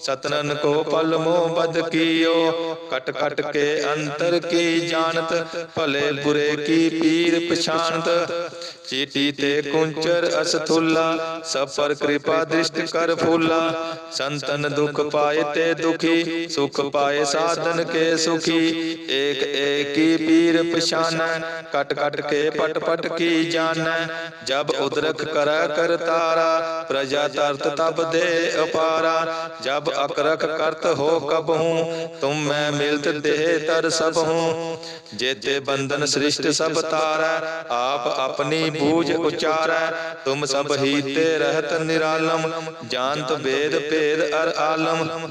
ਸਤਨਨ ਕੋ ਪਲ ਮੋ ਬਦ ਕੀਓ। ਕਟ ਕਟ ਕੇ ਅੰਤਰ ਕੀ ਜਾਣਤ, ਭਲੇ ਬੁਰੇ ਕੀ ਪੀਰ ਪਛਾਨਤ ਚੀਟੀ ਤੇ ਕੁੰਚਰ ਅਸਥੁੱਲਾ ਸਭ ਪਰ ਕਿਰਪਾ ਦ੍ਰਿਸ਼ਟ ਕਰ ਫੂਲਾ। ਸੰਤਨ ਦੁਖ ਪਾਏ ਤੇ ਦੁਖੀ, ਸੁਖ ਪਾਏ ਸਾਧਨ ਕੇ ਸੁਖੀ। ਏਕ ਏਕੀ ਪੀਰ ਪਛਾਨੈ, ਕਟ ਕਟ ਕੇ ਪਟ ਪਟ ਕੀ ਜਾਣੈ। ਜਬ ਉਦਰਖ ਕਰੈ ਕਰਤਾਰਾ, ਪ੍ਰਜਾ ਤਰਤ ਤਬ ਦੇ ਅਪਾਰਾ। ਜਬ ਅਕਰਖ ਕਰਤ ਹੋ ਕਬਹੂ ਤੁਮ ਮੈਂ ਮਿਲਤ ਦੇਹ ਤਰ ਸਭ ਹੂੰ। ਜੇਤੇ ਬੰਧਨ ਸ੍ਰਿਸ਼ਟ ਸਭ ਤਾਰੈ, ਆਪ ਆਪਣੀ ਬੂਝ ਉਚਾਰੈ। ਤੁਮ ਸਭ ਹੀ ਤੇ ਰਹਿਤ ਨਿਰਾਲਮ, ਜਾਣਤ ਵੇਦ ਭੇਦ ਅਰ ਆਲਮ।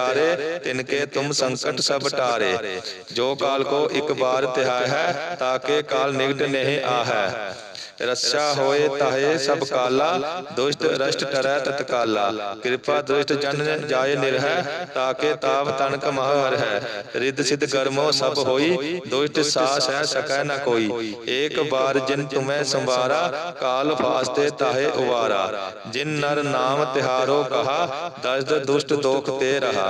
ਤਿਹਾਰੇ ਤਿਨ ਕੇ ਤੁਮ ਸੰਕਟ ਸਭ ਟਾਰੇ। ਜੋ ਕਾਲ ਕੋ ਇੱਕ ਬਾਰ ਤਿਹਾਇ ਹੈ ਤਾਕੇ ਕਾਲ ਨਿਗਟ ਨਹੀਂ ਆਹੈ। ਰੱਛਾ ਹੋਏ ਤਾਹੇ ਸਭ ਕਾਲਾ, ਦੁਸ਼ਟ ਰਸ਼ਟ ਟਰੈ ਤਤਕਾਲਾ ਕਿਰਪਾ ਦੁਸ਼ਟ ਜਨ ਜਾਏ ਨਿਰਹਿ ਤਾਕੇ ਤਾਪ ਤਨਕ ਮਹ ਹੈ। ਰਿੱਧ ਸਿਧ ਕਰਮੋ ਸਭ ਹੋਈ, ਦੁਸ਼ਟ ਸਾਸ ਹੈ ਸਕੈ ਨ ਕੋਈ। ਏਕ ਬਾਰ ਜਿਨ ਤੁਮੈ ਸੰਵਾਰਾ, ਕਾਲ ਫਾਸਤੇ ਤਾਹੇ ਉਵਾਰਾ। ਜਿਨ ਨਰ ਨਾਮ ਤਿਹਾਰੋ ਕਹਾ, ਦਸਦ ਦੁਸ਼ਟ ਦੋਖ ਤੇ ਰਹਾ।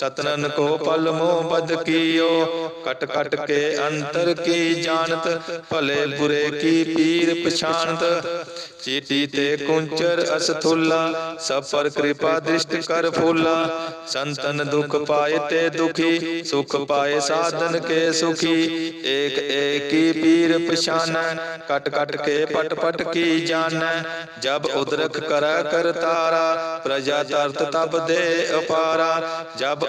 ਸਤਨਨ ਕੋ ਪਲ ਮੋ ਬਦ ਕੀਓ। ਕਟ ਕਟ ਕੇ ਅੰਤਰ ਕੀ ਜਾਣਤ, ਭਲੇ ਬੁਰੇ ਕੀ ਪੀਰ ਪਛਾਨਤ ਚੀਟੀ ਤੇ ਕੁੰਚਰ ਅਸਥੁਲਾ ਸਭ ਪਰ ਕਿਰਪਾ ਦ੍ਰਿਸ਼ਟ ਕਰ ਫੂਲਾ। ਸੰਤਨ ਦੁਖ ਪਾਏ ਤੇ ਦੁਖੀ, ਸੁਖ ਪਾਏ ਸਾਧਨ ਕੇ ਸੁਖੀ। ਏਕ ਏਕੀ ਪੀਰ ਪਛਾਨੈ, ਕਟ ਕਟ ਕੇ ਪਟ ਪਟ ਕੀ ਜਾਣੈ। ਜਬ ਉਦਰਖ ਕਰੈ ਕਰਤਾਰਾ ਪ੍ਰਜਾ ਤਰਤ ਤਬ ਦੇ ਅਪਾਰਾ। ਜਬ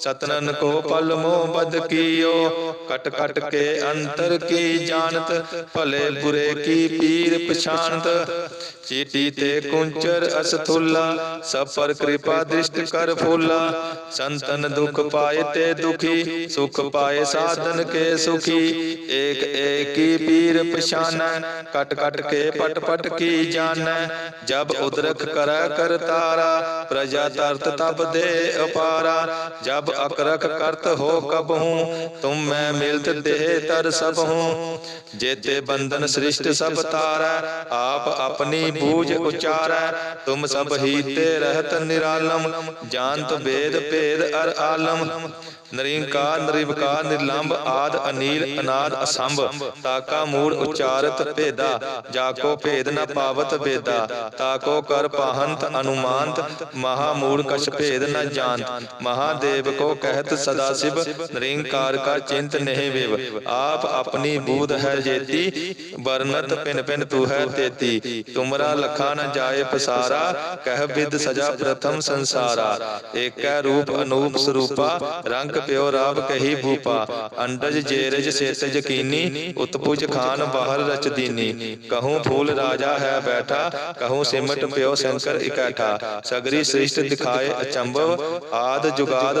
ਸਤਨਨ ਕੋ ਪਲ ਮੋਹ ਬਦ ਕੀਓ ਕਟ ਕਟ ਕੇ ਅੰਤਰ ਕੀ ਜਾਣਤ ਭਲੇ ਬੁਰੇ ਕੀ ਪੀਰ ਪਛਾਨਤ ਚੀਟੀ ਤੇ ਕੁੰਚਰ ਅਸਥੁਲਾ ਸਭ ਪਰ ਕਿਰਪਾ ਦ੍ਰਿਸ਼ਟ ਕਰ ਫੁੱਲਾ ਸੰਤਨ ਦੁਖ ਪਾਏ ਤੇ ਦੁਖੀ ਸੁਖ ਪਾਏ ਸਾਧਨ ਕੇ ਸੁਖੀ ਏਕ ਏਕੀ ਪੀਰ ਪਛਾਨੈ ਕਟ ਕਟ ਕੇ ਪਟ ਪਟ ਕੀ ਜਾਣੈ ਜਬ ਉਦਰਕ ਕਰੈ ਕਰਤਾਰਾ ਪ੍ਰਜਾ ਤਰਤ ਤਬ ਦੇ ਅਪਾਰਾ ਜਬ ਅਕਰਖ ਕਰਤ ਹੋ ਕਬਹੂ ਤੁਮ ਮੈਂ ਮਿਲਤ ਦੇ ਤਰ ਸਭ ਹੂੰ। ਜੇਤੇ ਬੰਧਨ ਸ੍ਰਿਸ਼ਟ ਸਭ ਤਾਰੈ ਆਪ ਆਪਣੀ ਬੂਝ ਉਚਾਰੈ। ਤੁਮ ਸਭ ਹੀ ਤੇ ਰਹਿਤ ਨਿਰਾਲਮ, ਜਾਣਤ ਵੇਦ ਭੇਦ ਅਰ ਆਲਮ। ਨਰਿੰਕਾਰ, ਨਿਰਵਕਾਰ ਨਿਰਲੰਭ ਆਦ ਅਨੀਲ, ਅਨਾਦ ਅਸੰਭ ਤਾਕਾ ਮੂੜ ਉਚਾਰਤ ਭੇਦਾ ਜਾਕੋ ਭੇਦ ਨ ਪਾਵਤ ਵੇਦਾ। ਤਾਕੋ ਕਰ ਪਾਹੰਤ ਅਨੁਮਾਨਤ, ਮਹਾ ਮੂੜ ਕਛ ਭੇਦ ਨ ਜਾਣਤ। ਮਹਾਦੇਵ ਕੋ ਕਹਿਤ ਸਦਾ ਸਿਵ ਨਿਰੰਕਾਰ ਕਾ ਚਿੰਤ ਨਹੀਂ ਵਿਵ ਆਪ ਆਪਣੀ ਬੂਧ ਹੈ ਜੇਤੀ ਵਰਨਤ ਪਿਨ ਪਿਨ ਤੂ ਹੈ ਤੇਤੀ ਤੁਮਰਾ ਲਖਾ ਨ ਜਾਏ ਪਸਾਰਾ ਕਹਿ ਬਿਦ ਸਜਾ ਪ੍ਰਥਮ ਸੰਸਾਰਾ ਏਕੈ ਰੂਪ ਅਨੂਪ ਸਰੂਪਾ ਰੰਗ ਪਿਓ ਰਾਵ ਕਹੀ ਭੂਪਾ ਅੰਡਜ ਜੇਰਜ ਸੇਤ ਯਕੀਨੀ ਉਤਪੁਜ ਖਾਨ ਬਾਹਰ ਰਚ ਦੀਨੀ ਕਹੂੰ ਫੂਲ ਰਾਜਾ ਹੈ ਬੈਠਾ ਕਹੂੰ ਸਿਮਟ ਪਿਓ ਸ਼ੰਕਰ ਇਕੱਠਾ ਸਗਰੀ ਸ੍ਰਿਸ਼ਟ ਦਿਖਾਏ ਅਚੰਭਵ ਆਦ ਜੁਗਾਦ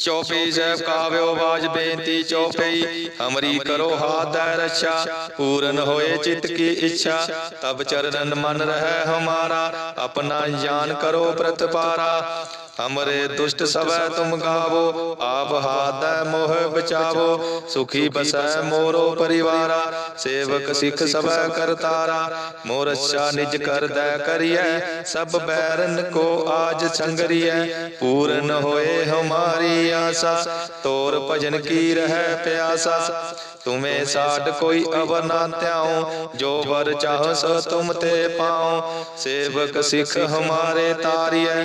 ਚੌਪਈ ਸਾਹਿਬ ਕਾਵਿਓ ਬਾਜ ਬੇਨਤੀ ਚੌਪਈ ਹਮਰੀ ਕਰੋ ਹਾਥ ਰੱਛਾ। ਪੂਰਨ ਹੋਏ ਚਿਤ ਕੀ ਇੱਛਾ। ਤਬ ਚਰਨ ਮਨ ਰਹਿ ਹਮਾਰਾ। ਆਪਣਾ ਜਾਨ ਕਰੋ ਪ੍ਰਤਪਾਰਾ। ਹਮਰੇ ਦੁਸ਼ਟ ਸਵੈ ਤੁਮ ਗਾਵੋ। ਆਪ ਹਾਥ ਦੈ ਮੋਹ ਬਚਾਵੋ। ਸੁਖੀ ਬਸੈ ਮੋਰੋ ਪਰਿਵਾਰਾ। ਸੇਵਕ ਸਿੱਖ ਸਵੈ ਕਰਤਾਰਾ। ਮੋਰ ਅੱਛਾ ਨਿਜ ਕਰਦੈ ਕਰੀਐ। ਸਭ ਬੈਰਨ ਕੋ ਆਜ ਸੰਗਰੀਐ। ਪੂਰਨ ਹੋਏ ਹਮਾਰੀ ਆਸਾ ਤੋਰ ਭਜਨ ਕੀ ਰਹਿ ਪਿਆਸਾ? ਤੁਮੇ ਸਾਡ ਕੋਈ ਅਵਰ ਨਾ ਧਿਆਉ, ਜੋ ਵਰ ਚਾਹ ਸੋ ਤੁਮ ਤੇ ਪਾਉ। ਸੇਵਕ ਸਿੱਖ ਹਮਾਰੇ ਤਾਰੀਐ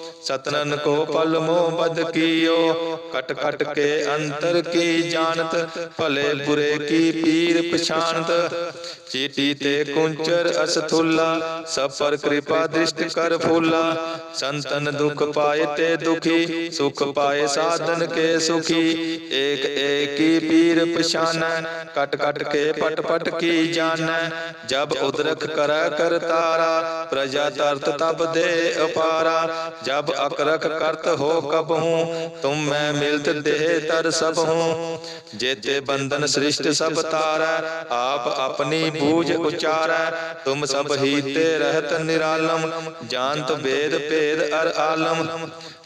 ਸਤਨਨ ਕੋ ਪਲ ਮੋ ਬਦ ਕੀਓ, ਕਟ ਕਟ ਕੇ ਅੰਤਰ ਕੀ ਜਾਣਤ, ਭਲੇ ਬੁਰੇ ਕੀ ਪੀਰ ਪਛਾਨਤ ਚੀਟੀ ਤੇ ਕੁੰਚਰ ਅਸਥੁਲਾ ਸਭ ਪਰ ਕਿਰਪਾ ਦ੍ਰਿਸ਼ਟ ਕਰ ਫੂਲਾ। ਸੰਤਨ ਦੁਖ ਪਾਏ ਤੇ ਦੁਖੀ, ਸੁਖ ਪਾਏ ਸਾਧਨ ਕੇ ਸੁਖੀ। ਏਕ ਏਕੀ ਪੀਰ ਪਛਾਨੈ, ਕਟ ਕਟ ਕੇ ਪਟ ਪਟ ਕੀ ਜਾਣੈ। ਜਬ ਉਦਰਖ ਕਰੈ ਕਰਤਾਰਾ, ਪ੍ਰਜਾ ਤਰਤ ਤਬ ਦੇ ਅਪਾਰਾ। ਜਬ ਅਕਰਖ ਕਰਤ ਹੋ ਕਬਹੂ ਤੁਮ ਮੈਂ ਮਿਲਤ ਦੇਹ ਤਰ ਸਭ ਹੂੰ। ਜੇਤੇ ਬੰਧਨ ਸ੍ਰਿਸ਼ਟ ਸਭ ਤਾਰੈ, ਆਪ ਆਪਣੀ ਬੂਝ ਉਚਾਰੈ। ਤੁਮ ਸਭ ਹੀ ਤੇ ਰਹਿਤ ਨਿਰਾਲਮ, ਜਾਣਤ ਵੇਦ ਭੇਦ ਅਰ ਆਲਮ।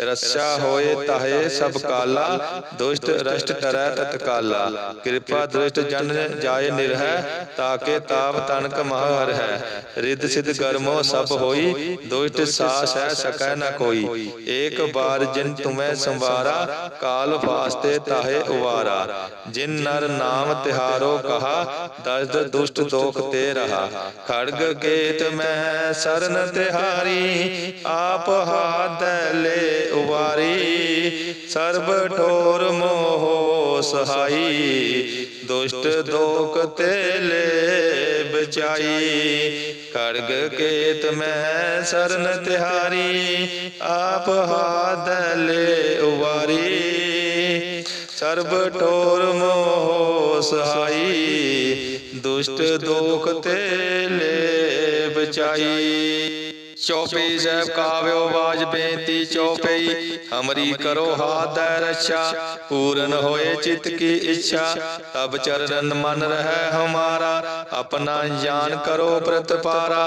ਰੱਸਾ ਹੋਏ ਤਾਹੇ ਸਭ ਕਾਲਾ, ਦੁਸ਼ਟ ਰਸ਼ਟ ਟਰੈ ਤਤਕਾਲਾ ਕਿਰਪਾ ਦ੍ਰਿਸ਼ਟ ਜਨ ਜਾਏ ਨਿਰਹੈ, ਤਾਕੇ ਤਾਪ ਤਨਕ ਮਹ ਹਰ ਹੈ ਰਿੱਧ ਸਿਧ ਕਰਮੋ ਸਭ ਹੋਈ, ਦੁਸ਼ਟ ਸਾਸ ਹੈ ਸਕੈ ਨ ਕੋਈ। ਏਕ ਬਾਰ ਜਿਨ ਤੁਮੈ ਸੰਵਾਰਾ, ਕਾਲ ਫਾਸਤੇ ਤਾਹੇ ਉਵਾਰਾ। ਜਿਨ ਨਰ ਨਾਮ ਤਿਹਾਰੋ ਕਹਾ ਦਸਦ ਦੁਸ਼ਟ ਦੋਖ ਤੇ ਰਹਾ। ਖੜਗ ਕੇਤ ਮੈਂ ਸਰਨ ਤਿਹਾਰੀ, ਆਪ ਹਾਥ ਲੈ ਉਵਾਰੀ ਸਰਬ ਠੋਰ ਮੋਹ ਸਹਾਈ, ਦੁਸ਼ਟ ਦੋਖ ਤੇ ਲੈ ਬਚਾਈ ਖੜਗ ਕੇਤ ਮੈਂ ਸਰਨ ਤਿਹਾਰੀ, ਆਪ ਹਾਦਲੇ ਲੈ ਉਵਾਰੀ। ਸਰਬ ਠੋਰ ਮੋਹ ਸਹਾਈ, ਦੁਸ਼ਟ ਦੋਖ ਤੇ ਲੈ ਬਚਾਈ ਚੌਪਈ ਸਾਹਿਬ ਕਾਵਿਓ ਬਾਜ ਬੇਨਤੀ ਚੌਪਈ ਹਮਰੀ ਕਰੋ ਹਾਥ ਦੈ ਰੱਛਾ ਪੂਰਨ ਹੋਏ ਚਿਤ ਕੀ ਇੱਛਾ ਤਬ ਚਰਨ ਮਨ ਰਹਿ ਹਮਾਰਾ ਆਪਣਾ ਜਾਨ ਕਰੋ ਪ੍ਰਤਪਾਰਾ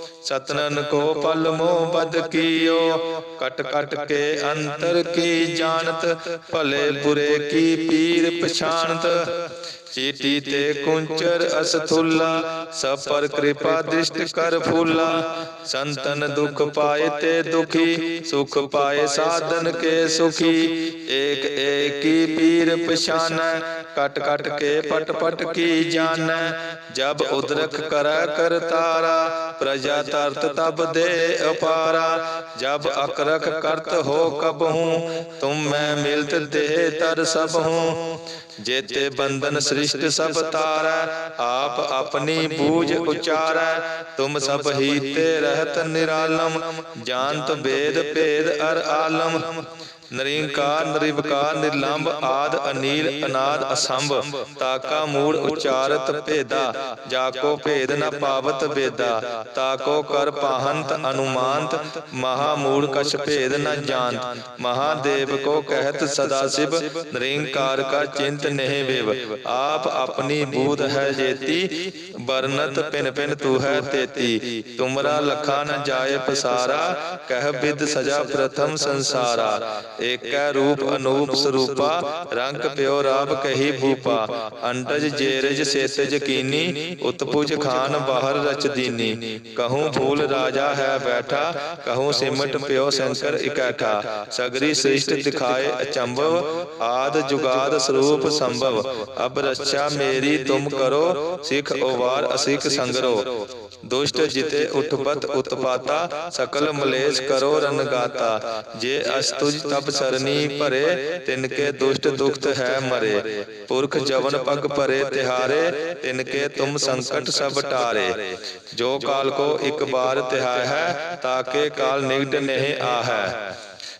ਸਤਨਨ ਕੋ ਪਲ ਮੋਹ ਬਦ ਕੀਓ। ਕਟ ਕਟ ਕੇ ਅੰਤਰ ਕੀ ਜਾਣਤ, ਭਲੇ ਬੁਰੇ ਕੀ ਪੀਰ ਪਛਾਨਤ ਚੀਟੀ ਤੇ ਕੁੰਚਰ ਅਸਥੁੱਲਾ ਸਭ ਪਰ ਕਿਰਪਾ ਦ੍ਰਿਸ਼ਟ ਕਰ ਫੂਲਾ। ਸੰਤਨ ਦੁਖ ਪਾਏ ਤੇ ਦੁਖੀ, ਸੁਖ ਪਾਏ ਸਾਧਨ ਕੇ ਸੁਖੀ। ਏਕ ਏਕੀ ਪੀਰ ਪਛਾਨੈ ਕਟ ਕਟ ਕੇ ਪਟ ਪਟ ਕੀ ਜਾਣੈ? ਜਬ ਉਦਰਖ ਕਰੈ ਕਰਤਾਰਾ ਪ੍ਰਜਾ ਤਰਤ ਤਬ ਦੇ ਅਪਾਰਾ ਜਬ ਅਕਰਖ ਕਰਤ ਹੋ ਕਬ ਤੁਮ ਮੈਂ ਮਿਲਤ ਦੇ ਤਰ ਸਭ ਹੂੰ। ਜੇਤੇ ਬੰਧਨ ਸ੍ਰਿਸ਼ਟ ਸਭ ਤਾਰੈ, ਆਪ ਆਪਣੀ ਬੂਝ ਉਚਾਰੈ। ਤੁਮ ਸਭ ਹੀ ਤੇ ਰਹਿਤ ਨਿਰਾਲਮ, ਜਾਣਤ ਵੇਦ ਭੇਦ ਅਰ ਆਲਮ। ਨਿਰੰਕਾਰ, ਨਿਰਵਕਾਰ ਨਿਰਲੰਭ ਆਦ ਅਨੀਲ ਅਨਾਦ ਅਸੰਭ ਤਾਕਾ ਮੂੜ ਉਚਾਰਤ ਭੇਦਾ, ਜਾਕੋ ਭੇਦ ਨ ਪਾਵਤ ਵੇਦਾ, ਤਾਕੋ ਕਰ ਪਾਹੰਤ ਅਨੁਮਾਨਤ, ਮਹਾ ਮੂੜ ਕਛ ਭੇਦ ਨ ਜਾਣਤ, ਮਹਾਦੇਵ ਕੋ ਕਹਿਤ ਸਦਾ ਸਿਵ, ਨਿਰੰਕਾਰ ਕਾ ਚਿੰਤ ਨਹਿ ਵਿਵ, ਆਪ ਆਪਣੀ ਬੂਧ ਹੈ ਜੇਤੀ ਬਰਨਤ ਪਿਨ ਪਿਨ ਤੂ ਹੈ ਤੇਤੀ, ਤੁਮਰਾ ਲਖਾ ਨ ਜਾਏ ਪਸਾਰਾ, ਕਹਿ ਬਿਦ ਸਜਾ ਪ੍ਰਥਮ ਸੰਸਾਰਾ, ਏਕੈ ਰੂਪ ਅਨੂਪ ਸਰੂਪਾ, ਰੰਗ ਪਿਓ ਰਾਬ ਕਹੀ ਭੂਪਾ ਅੰਡਜ ਜੇਰਜ ਸੇਤਜ ਕੀਨੀ, ਉਤਪੁਜ ਖਾਨ ਬਾਹਰ ਰਚ ਦੀਨੀ। ਕਹੂੰ ਫੂਲ ਰਾਜਾ ਹੈ ਬੈਠਾ, ਕਹੂੰ ਸਿਮਟ ਪਿਓ ਸ਼ੰਕਰ ਇਕੱਠਾ। ਸਗਰੀ ਸ੍ਰਿਸ਼ਟ ਦਿਖਾਏ ਅਚੰਭਵ, ਆਦ ਜੁਗਾਦ ਸਰੂਪ ਸੰਭਵ। ਅਬ ਰੱਛਾ ਮੇਰੀ ਤੁਮ ਕਰੋ, ਸਿਖ ਓਵਾਰ ਅਸਿਖ ਸੰਗਰੋ। ਦੁਸ਼ਟ ਜਿਤੇ ਉਠਪਤ ਉਤਪਾਤਾ, ਸਕਲ ਮਲੇਸ਼ ਕਰੋ ਰਨਗਾਤਾ ਜੇ ਅਸਤੁਜ ਤਬ ਸਰਨੀ ਭਰੇ, ਤਿਨ ਕੇ ਦੁਸ਼ਟ ਦੁਖਤ ਹੈ ਮਰੇ। ਪੁਰਖ ਜਵਨ ਪਗ ਭਰੇ ਤਿਹਾਰੇ ਤਿਨ ਕੇ ਤੁਮ ਸੰਕਟ ਸਭ ਟਾਰੇ। ਜੋ ਕਾਲ ਕੋ ਇੱਕ ਬਾਰ ਤਿਹਾਇ ਹੈ ਤਾਕੇ ਕਾਲ ਨਿਗਟ ਨਹੀਂ ਆਹੈ